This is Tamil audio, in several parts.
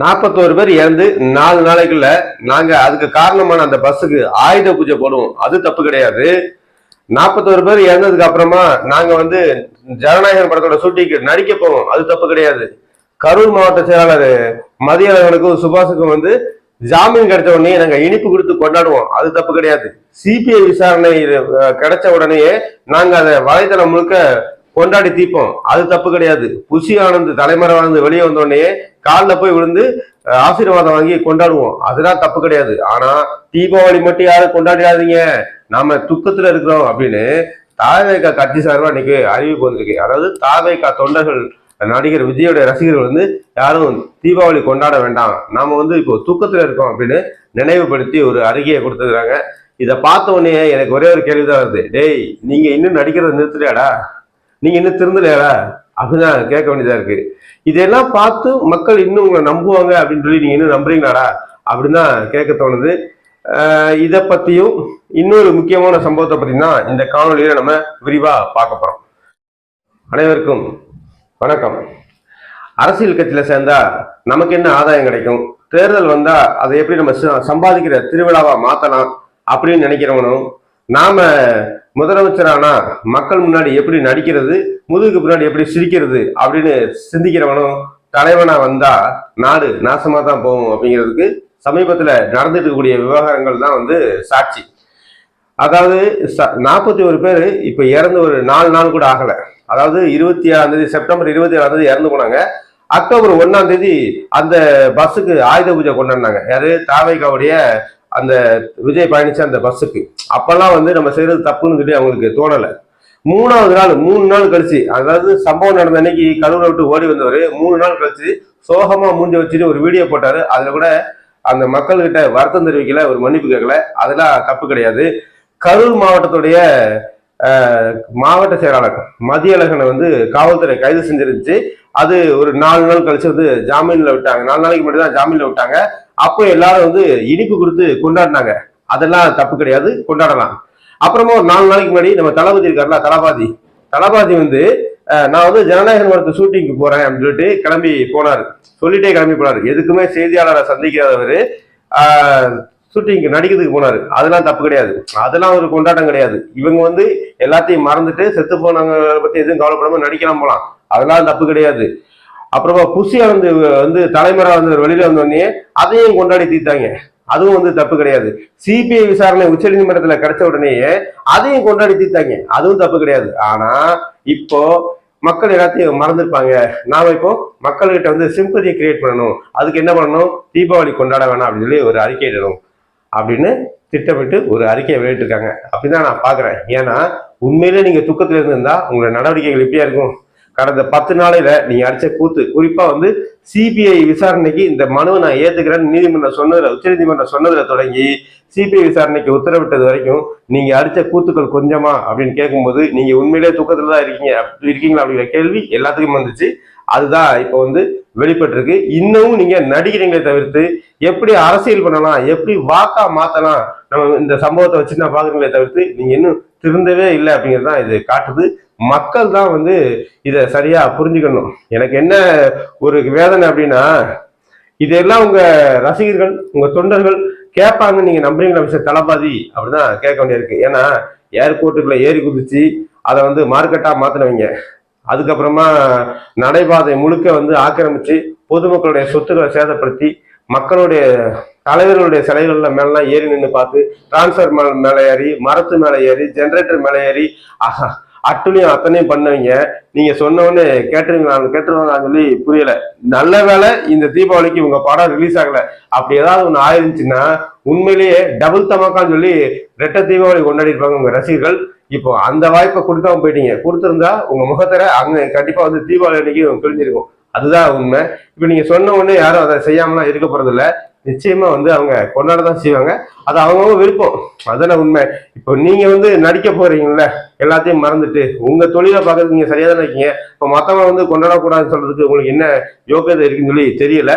நாற்பத்தோரு பேர் இறந்து நாலு நாளைக்குள்ள நாங்க அதுக்கு காரணமான அந்த பஸ்ஸுக்கு ஆயுத பூஜை போடுவோம். அது தப்பு கிடையாது. நாற்பத்தோரு பேர் இறந்ததுக்கு அப்புறமா நாங்க வந்து ஜனநாயகன் படத்தோட ஷூட்டிங்க்கு நடிக்க போவோம். அது தப்பு கிடையாது. கரூர் மாவட்ட செயலாளர் மதியழகனுக்கும் சுபாஷுக்கும் வந்து ஜாமீன் கிடைச்ச உடனே நாங்க இனிப்பு கொடுத்து கொண்டாடுவோம். அது தப்பு கிடையாது. சிபிஐ விசாரணை கிடைச்ச உடனேயே நாங்க அதை வலைதளம் முழுக்க கொண்டாடி தீப்போம் அது தப்பு கிடையாது. புஷி ஆனந்த் தலைமறை வாழ்ந்து வெளியே வந்தோடனே காலில் போய் விழுந்து ஆசீர்வாதம் வாங்கி கொண்டாடுவோம். அதெல்லாம் தப்பு கிடையாது. ஆனா தீபாவளி மட்டும் யாரும் கொண்டாடிடாதீங்க. நாம துக்கத்துல இருக்கிறோம் அப்படின்னு தாவேகா கட்சி சார்பாக இன்னைக்கு அறிவிப்பு வந்திருக்கு. அதாவது தாவேகா தொண்டர்கள் நடிகர் விஜயோடைய ரசிகர்கள் வந்து யாரும் தீபாவளி கொண்டாட வேண்டாம். நாம வந்து இப்போ தூக்கத்துல இருக்கோம் அப்படின்னு நினைவுபடுத்தி ஒரு அறிக்கையை கொடுத்துருக்காங்க இதை பார்த்த உடனே எனக்கு ஒரே ஒரு கேள்விதான் வருது. டேய் நீங்க இன்னும் நடிக்கிறத நிறுத்தலையாடா நீங்க இன்னும் திருந்தலையாடா? அப்படிதான் கேட்க வேண்டியதா இருக்கு. இதெல்லாம் பார்த்து மக்கள் இன்னும் உங்களை நம்புவாங்க அப்படின்னு சொல்லி நீங்க இன்னும் நம்புறீங்களாடா? அப்படின்னு தான் கேட்க தோணுது. இதை பத்தியும் இன்னொரு முக்கியமான சம்பவத்தை பத்தினா இந்த காணொலியில நம்ம விரிவா பார்க்க போறோம். அனைவருக்கும் வணக்கம். அரசியல் கட்சியில சேர்ந்தா நமக்கு என்ன ஆதாயம் கிடைக்கும்? தேர்தல் வந்தா அதை எப்படி நம்ம சம்பாதிக்கிற திருவிழாவா மாத்தலாம் அப்படின்னு நினைக்கிறவனும் நாம முதலமைச்சரானா மக்கள் முன்னாடி எப்படி நடிக்கிறது முதுகுக்கு பின்னாடி எப்படி சிரிக்கிறது அப்படின்னு சிந்திக்கிறவனும் தலைவனா வந்தா நாடு நாசமா தான் போகும் அப்படிங்கிறதுக்கு சமீபத்துல நடந்துட்டு இருக்கக்கூடிய விவகாரங்கள் தான் வந்து சாட்சி. அதாவது நாற்பத்தி ஒரு பேர் இப்ப இறந்து ஒரு நாலு நாள் கூட ஆகல. அதாவது இருபத்தி ஏழாம் தேதி செப்டம்பர் இருபத்தி ஏழாம் தேதி இறந்து போனாங்க. அக்டோபர் ஒன்னாம் தேதி அந்த பஸ்ஸுக்கு ஆயுத பூஜை கொண்டாடினாங்க. யாரு? தாவைக்காவுடைய அந்த விஜய் பயணிச்ச அந்த பஸ்ஸுக்கு. அப்பெல்லாம் வந்து நம்ம செய்யறது தப்புன்னு சொல்லி அவங்களுக்கு தோணலை. மூணாவது நாள் மூணு நாள் கழிச்சு அதாவது சம்பவம் நடந்த அன்னைக்கு கரூரை விட்டு ஓடி வந்தவர் மூணு நாள் கழிச்சு சோகமா மூஞ்சி வச்சுட்டு ஒரு வீடியோ போட்டாரு. அதுல கூட அந்த மக்கள்கிட்ட வருத்தம் தெரிவிக்கல ஒரு மன்னிப்பு கேட்கல. அதெல்லாம் தப்பு கிடையாது. கரூர் மாவட்டத்துடைய மாவட்ட செயலாளர் மதியழகனை வந்து காவல்துறை கைது செஞ்சிருந்துச்சு. அது ஒரு நாலு நாள் கழிச்சு வந்து ஜாமீன்ல விட்டாங்க. நாலு நாளைக்கு முன்னாடி தான் ஜாமீன்ல விட்டாங்க. அப்போ எல்லாரும் வந்து இனிப்பு கொடுத்து கொண்டாடினாங்க. அதெல்லாம் தப்பு கிடையாது. கொண்டாடலாம். அப்புறமா ஒரு நாலு நாளைக்கு முன்னாடி நம்ம தளபதி இருக்காருல தளபாதி. தளபாதி வந்து நான் வந்து ஜனநாயகன் படத்து ஷூட்டிங்க்கு போறேன் அப்படின்னு சொல்லிட்டு கிளம்பி போனாரு. சொல்லிட்டே கிளம்பி போனாரு. எதுக்குமே செய்தியாளரை சந்திக்காதவர் ஷூட்டிங்க்கு நடிக்கிறதுக்கு போனார். அதெல்லாம் தப்பு கிடையாது. அதெல்லாம் ஒரு கொண்டாட்டம் கிடையாது. இவங்க வந்து எல்லாத்தையும் மறந்துட்டு செத்து போனவங்களை பத்தி எதுவும் கவலைப்படாம நடிக்கலாம் போலாம். அதெல்லாம் தப்பு கிடையாது. அப்புறமா புஷி வந்து வந்து தலைமுறை வந்து வெளியில வந்தோடனே அதையும் கொண்டாடி தீர்த்தாங்க. அதுவும் வந்து தப்பு கிடையாது. சிபிஐ விசாரணை உச்சநீதிமன்றத்துல கிடைச்ச உடனேயே அதையும் கொண்டாடி தீர்த்தாங்க. அதுவும் தப்பு கிடையாது. ஆனா இப்போ மக்கள் எல்லாத்தையும் மறந்துருப்பாங்க. நாம இப்போ மக்கள்கிட்ட வந்து சிம்பதியை கிரியேட் பண்ணணும். அதுக்கு என்ன பண்ணணும்? தீபாவளி கொண்டாட வேணாம் அப்படின்னு சொல்லி ஒரு அறிக்கை இடணும் அப்படின்னு திட்டமிட்டு ஒரு அறிக்கையை வெளியிட்டிருக்காங்க. அப்படின்னு தான் நான் பாக்குறேன். ஏன்னா உண்மையிலே நீங்க துக்கத்துல இருந்திருந்தா உங்களோட நடவடிக்கைகள் எப்படியா இருக்கும்? கடந்த பத்து நாளையில நீங்க அடிச்ச கூத்து. குறிப்பா வந்து சிபிஐ விசாரணைக்கு இந்த மனுவை நான் ஏத்துக்கிறேன்னு நீதிமன்றம் சொன்னதுல உச்சநீதிமன்றம் சொன்னதுல தொடங்கி சிபிஐ விசாரணைக்கு உத்தரவிட்டது வரைக்கும் நீங்க அடிச்ச கூத்துக்கள் கொஞ்சமா அப்படின்னு கேட்கும்போது நீங்க உண்மையிலேயே தூக்கத்துல தான் இருக்கீங்க அப்படி இருக்கீங்களா அப்படிங்கிற கேள்வி எல்லாத்துக்கும் வந்துச்சு. அதுதான் இப்போ வந்து வெளிப்பட்டிருக்கு. இன்னமும் நீங்க நடிக்கிறீங்களே தவிர்த்து எப்படி அரசியல் பண்ணலாம் எப்படி வாக்கா மாத்தலாம் நம்ம இந்த சம்பவத்தை வச்சு நான் பாக்குறீங்களே தவிர்த்து நீங்க இன்னும் திருந்தவே இல்லை அப்படிங்கிறது தான் இது காட்டுது. மக்கள் தான் வந்து இதை சரியா புரிஞ்சுக்கணும். எனக்கு என்ன ஒரு வேதனை அப்படின்னா இதெல்லாம் உங்க ரசிகர்கள் உங்க தொண்டர்கள் கேட்பாங்க நீங்க நம்புறீங்களா விஷயம் தளபதி? அப்படிதான் கேட்க வேண்டியிருக்கு ஏன்னா ஏர்போர்ட்டுக்குள்ள ஏறி குதிச்சு அதை வந்து மார்க்கெட்டா மாத்தினவங்க. அதுக்கப்புறமா நடைபாதை முழுக்க வந்து ஆக்கிரமிச்சு பொதுமக்களுடைய சொத்துக்களை சேதப்படுத்தி மக்களுடைய தலைவர்களுடைய சிலைகள்ல மேலாம் ஏறி நின்று பார்த்து டிரான்ஸ்ஃபர் மேலே ஏறி மரத்து மேலே ஏறி ஜென்ரேட்டர் மேலே ஏறி ஆஹா அட்டுலையும் அத்தனையும் பண்ணவங்க. நீங்க சொன்ன உடனே கேட்டுருங்களா கேட்டுருவாங்கன்னு சொல்லி புரியல. நல்ல வேலை இந்த தீபாவளிக்கு உங்க படம் ரிலீஸ் ஆகல. அப்படி ஏதாவது ஒன்று ஆயிருந்துச்சுன்னா உண்மையிலேயே டபுள் தமாக்கான்னு சொல்லி ரெட்ட தீபாவளி கொண்டாடி இருப்பாங்க உங்க ரசிகர்கள். இப்போ அந்த வாய்ப்பை கொடுக்காம போயிட்டீங்க. கொடுத்துருந்தா உங்க முகத்தர அங்க கண்டிப்பா வந்து தீபாவளி அன்னைக்கு கிழிஞ்சிருக்கும். அதுதான் உண்மை. இப்போ நீங்க சொன்ன உடனே யாரும் அதை செய்யாமலாம் இருக்க போறதில்ல. நிச்சயமா வந்து அவங்க கொண்டாட தான் செய்வாங்க. அது அவங்கவுங்க விருப்பம். அதான உண்மை. இப்போ நீங்க வந்து நடிக்க போறீங்கல்ல எல்லாத்தையும் மறந்துட்டு உங்க தொழிலை பார்க்கறதுக்கு நீங்க சரியா தானே இருக்கீங்க. இப்போ மத்தவங்க வந்து கொண்டாடக்கூடாதுன்னு சொல்றதுக்கு உங்களுக்கு என்ன யோகியதை இருக்குன்னு சொல்லி தெரியல.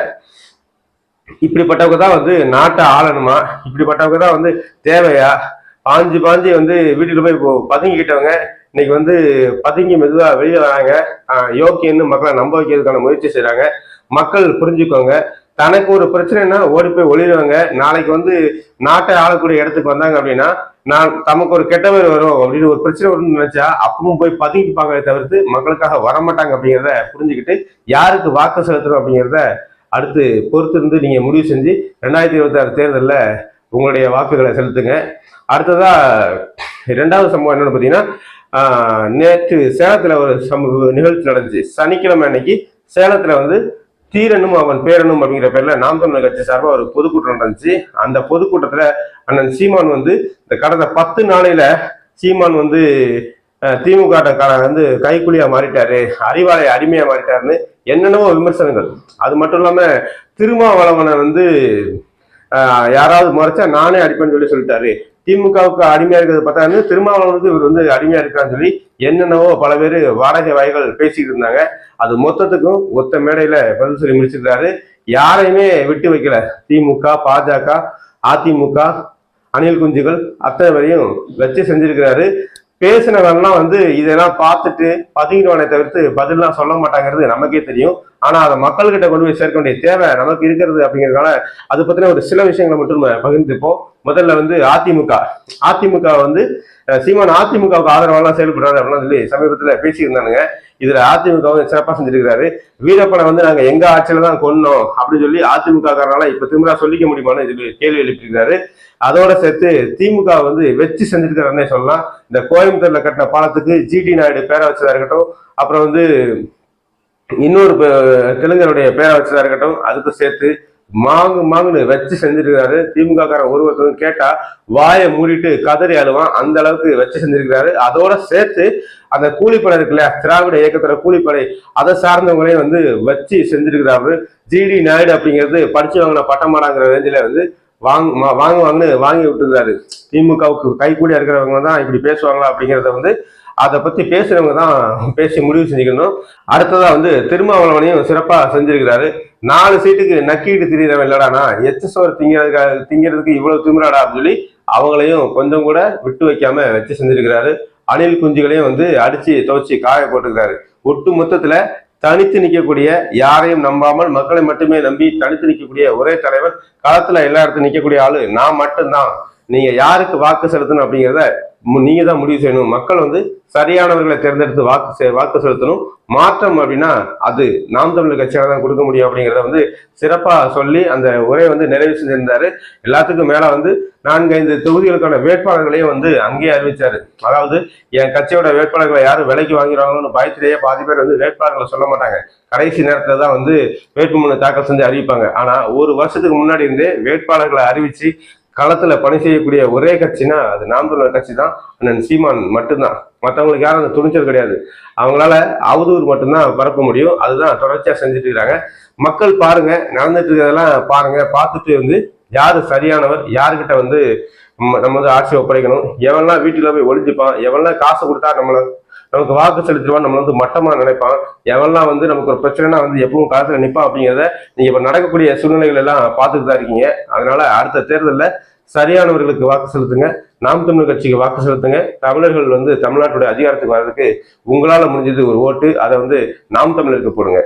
இப்படிப்பட்டவங்க தான் வந்து நாட்டை ஆளணுமா? இப்படிப்பட்டவங்க தான் வந்து தேவையா? பாஞ்சு பாஞ்சு வந்து வீட்டுக்கு போய் இப்போ பதுங்கிக்கிட்டவங்க இன்னைக்கு வந்து பதுங்கி மெதுவா வெளியே வராங்க. யோக்கியன்னு மக்களை நம்ப வைக்கிறதுக்கான முயற்சி செய்கிறாங்க மக்கள் புரிஞ்சுக்கோங்க. தனக்கு ஒரு பிரச்சனைனா ஓடி போய் ஒளிருவாங்க. நாளைக்கு வந்து நாட்டை ஆளக்கூடிய இடத்துக்கு வந்தாங்க அப்படின்னா நான் தமக்கு ஒரு கெட்ட பேர் வரும் அப்படின்னு ஒரு பிரச்சனை வரும்னு நினைச்சா அப்பவும் போய் பதுங்கிப்பாங்களே தவிர்த்து மக்களுக்காக வரமாட்டாங்க அப்படிங்கிறத புரிஞ்சுக்கிட்டு யாருக்கு வாக்கு செலுத்தணும் அப்படிங்கிறத அடுத்து பொறுத்து இருந்து நீங்க முடிவு செஞ்சு ரெண்டாயிரத்தி இருபத்தி ஆறு தேர்தலில் உங்களுடைய வாக்குகளை செலுத்துங்க. அடுத்ததா இரண்டாவது சம்பவம் என்னன்னு பார்த்தீங்கன்னா நேற்று சேலத்தில் ஒரு சமூக நிகழ்ச்சி நடந்துச்சு. சனிக்கிழமை அன்னைக்கு சேலத்தில் வந்து தீரனும் அவன் பேரனும் அப்படிங்கிற பேர்ல நாம் தமிழர் கட்சி சார்பாக ஒரு பொதுக்கூட்டம் நடந்துச்சு. அந்த பொதுக்கூட்டத்துல அண்ணன் சீமான் வந்து இந்த கடந்த பத்து நாளையில சீமான் வந்து திமுக வந்து கைக்குலியா மாறிட்டாரு அறிவாலய அடிமையா மாறிட்டாருன்னு என்னென்னவோ விமர்சனங்கள். அது மட்டும் இல்லாம திருமாவளவனை வந்து யாராவது முறைச்சா நானே அடிப்பேன்னு சொல்லி சொல்லிட்டாரு. திமுகவுக்கு அடிமையா இருக்கிறது பார்த்தா திருமாவளவனுக்கு இவர் வந்து அடிமையா இருக்கான்னு சொல்லி என்னென்னவோ பல பேர் வாடகை வாய்கள் பேசிக்கிட்டு இருந்தாங்க. அது மொத்தத்துக்கும் ஒத்த மேடையில பதில் சொல்லி முடிச்சிருக்காரு யாரையுமே விட்டு வைக்கல. திமுக பாஜக அதிமுக அணில் குஞ்சுகள் அத்தனை பேரையும் வச்சு செஞ்சிருக்கிறாரு. பேசினவெல்லாம் வந்து இதெல்லாம் பார்த்துட்டு பதுங்கிடுவானே தவிர்த்து பதிலாம் சொல்ல மாட்டாங்கிறது நமக்கே தெரியும். ஆனா அதை மக்கள்கிட்ட கொண்டு போய் சேர்க்க வேண்டிய தேவை நமக்கு இருக்கிறது அப்படிங்கிறதுனால அது பத்தின ஒரு சில விஷயங்களை மட்டும் பகிர்ந்துப்போம். முதல்ல வந்து அதிமுக. அதிமுக வந்து சீமான் அதிமுகவுக்கு ஆதரவாலாம் செயல்படுறாரு அப்படின்னு சொல்லி சமீபத்தில் பேசியிருந்தானுங்க. இதுல அதிமுக வந்து சிறப்பாக செஞ்சிருக்கிறாரு. வீரப்பனை வந்து நாங்க எங்க ஆட்சியில தான் கொன்னோம் அப்படின்னு சொல்லி அதிமுக காரனால இப்ப திரும்ப சொல்லிக்க முடியுமான்னு இதுக்கு கேள்வி எழுப்பியிருக்காரு அதோட சேர்த்து திமுக வந்து வெச்சு செஞ்சிருக்காருன்னே சொல்லலாம். இந்த கோயம்புத்தூர்ல கட்டின பாலத்துக்கு ஜிடி நாயுடு பேரை வச்சதா இருக்கட்டும். அப்புறம் வந்து இன்னொரு தெலுங்கனுடைய தெலுங்கருடைய பேரை வச்சதா இருக்கட்டும். அதுக்கு சேர்த்து மாங்கு மாங்குன்னு வச்சு செஞ்சிருக்கிறாரு. திமுக காரன் ஒருவருத்தவங்க கேட்டா வாயை மூடிட்டு கதறி அழுவான். அந்த அளவுக்கு வச்சு செஞ்சிருக்கிறாரு. அதோட சேர்த்து அந்த கூலிப்படை இருக்குல்ல திராவிட இயக்கத்தோட கூலிப்படை அதை சார்ந்தவங்களையும் வந்து வச்சு செஞ்சிருக்கிறாரு. ஜிடி நாயுடு அப்படிங்கிறது படிச்சு வாங்கின பட்டமாடாங்கிற ரேஞ்சில வந்து வாங்க மா- வாங்குவாங்கன்னு வாங்கி விட்டுருக்காரு திமுகவுக்கு கைகூடியா இருக்கிறவங்க தான் இப்படி பேசுவாங்களா அப்படிங்கிறத வந்து அதை பத்தி பேசுறவங்க தான் பேசி முடிவு செஞ்சுக்கணும். அடுத்ததா வந்து திருமாவளவனையும் சிறப்பா செஞ்சிருக்கிறாரு. நாலு சீட்டுக்கு நக்கிட்டு திரியறவன் இல்லடானா எச்ச சோறு திங்கிறதுக்காக திங்கிறதுக்கு இவ்வளவு திமிராடா அப்படின்னு சொல்லி அவங்களையும் கொஞ்சம் கூட விட்டு வைக்காம வச்சு செஞ்சிருக்கிறாரு. அணில் குஞ்சுகளையும் வந்து அடிச்சு துவைச்சு காய போட்டுக்கிறாரு. ஒட்டு மொத்தத்துல தனித்து நிற்கக்கூடிய யாரையும் நம்பாமல் மக்களை மட்டுமே நம்பி தனித்து நிற்கக்கூடிய ஒரே தலைவர் களத்துல எல்லா இடத்துலையும் நிற்கக்கூடிய ஆளு நான் மட்டும்தான். நீங்க யாருக்கு வாக்கு செலுத்தணும் அப்படிங்கிறத மு- நீங்க தான் முடிவு செய்யணும். மக்கள் வந்து சரியானவர்களை தேர்ந்தெடுத்து வாக்கு செ- வாக்கு செலுத்தணும். மாற்றம் அப்படின்னா அது நாம் தமிழர் கட்சியாக தான் கொடுக்க முடியும் அப்படிங்கிறத வந்து சிறப்பா சொல்லி அந்த உரை வந்து நிறைவு செஞ்சிருந்தாரு. எல்லாத்துக்கும் மேல வந்து நான்கு ஐந்து தொகுதிகளுக்கான வேட்பாளர்களையும் வந்து அங்கேயே அறிவிச்சாரு. அதாவது என் கட்சியோட வேட்பாளர்களை யாரும் விலைக்கு வாங்கிறாங்களோன்னு பயத்திலேயே பாதி பேர் வந்து வேட்பாளர்களை சொல்ல மாட்டாங்க. கடைசி நேரத்துல தான் வந்து வேட்புமனு தாக்கல் செஞ்சு அறிவிப்பாங்க. ஆனா ஒரு வருஷத்துக்கு முன்னாடி இருந்தே வேட்பாளர்களை அறிவிச்சு களத்துல பணி செய்யக்கூடிய ஒரே கட்சினா அது நாம் தமிழர் கட்சி தான் அண்ணன் சீமான் மட்டும்தான். மற்றவங்களுக்கு யாரும் அந்த துணிச்சல் கிடையாது. அவங்களால அவதூறு மட்டும்தான் பரப்ப முடியும். அதுதான் தொடர்ச்சியா செஞ்சுட்டு இருக்கிறாங்க மக்கள் பாருங்க நடந்துட்டு இருக்கிறதெல்லாம் பாருங்க. பார்த்துட்டு வந்து யாரு சரியானவர் யாருக்கிட்ட வந்து நம்ம நம்ம வந்து ஆட்சியை ஒப்படைக்கணும். எவன்லாம் வீட்டுல போய் ஒளிஞ்சுப்பான் எவன்லாம் காசு கொடுத்தா நம்மள நமக்கு வாக்கு செலுத்திடுவான் நம்மள வந்து மட்டமா நினைப்பான். எவன்லாம் வந்து நமக்கு ஒரு பிரச்சனைனா வந்து எப்பவும் காலத்துல நிப்பான் அப்படிங்கிறத நீங்க இப்ப நடக்கக்கூடிய சூழ்நிலைகள் எல்லாம் பார்த்துட்டு தான் இருக்கீங்க. அதனால அடுத்த தேர்தல்ல சரியானவர்களுக்கு வாக்கு செலுத்துங்க. நாம் தமிழ் கட்சிக்கு வாக்கு செலுத்துங்க. தமிழர்கள் வந்து தமிழ்நாட்டுடைய அதிகாரத்துக்கு வர்றதுக்கு உங்களால முடிஞ்சது ஒரு ஓட்டு. அதை வந்து நாம் தமிழருக்கு போடுங்க.